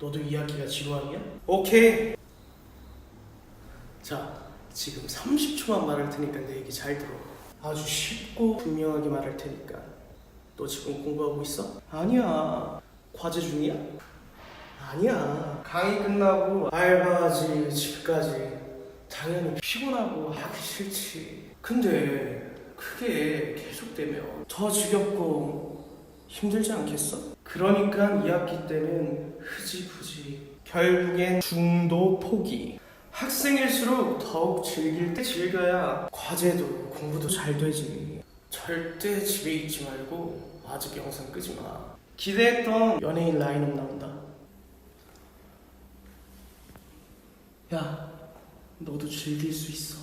너도 이야기가 지루하냐? 오케이. 자, 지금 30초만 말할 테니까 내 얘기 잘 들어. 아주 쉽고 분명하게 말할 테니까. 너 지금 공부하고 있어? 아니야. 과제 중이야? 아니야. 강의 끝나고 알바하지, 집까지. 당연히 피곤하고 하기 싫지. 근데 그게 계속되면 더 지겹고 힘들지 않겠어? 그러니까 2학기 때는 흐지부지. 결국엔 중도 포기. 학생일수록 더욱 즐길 때 즐겨야 과제도 공부도 잘 되지. 절대 집에 있지 말고 아직 영상 끄지 마. 기대했던 연예인 라인업 나온다. 야, 너도 즐길 수 있어.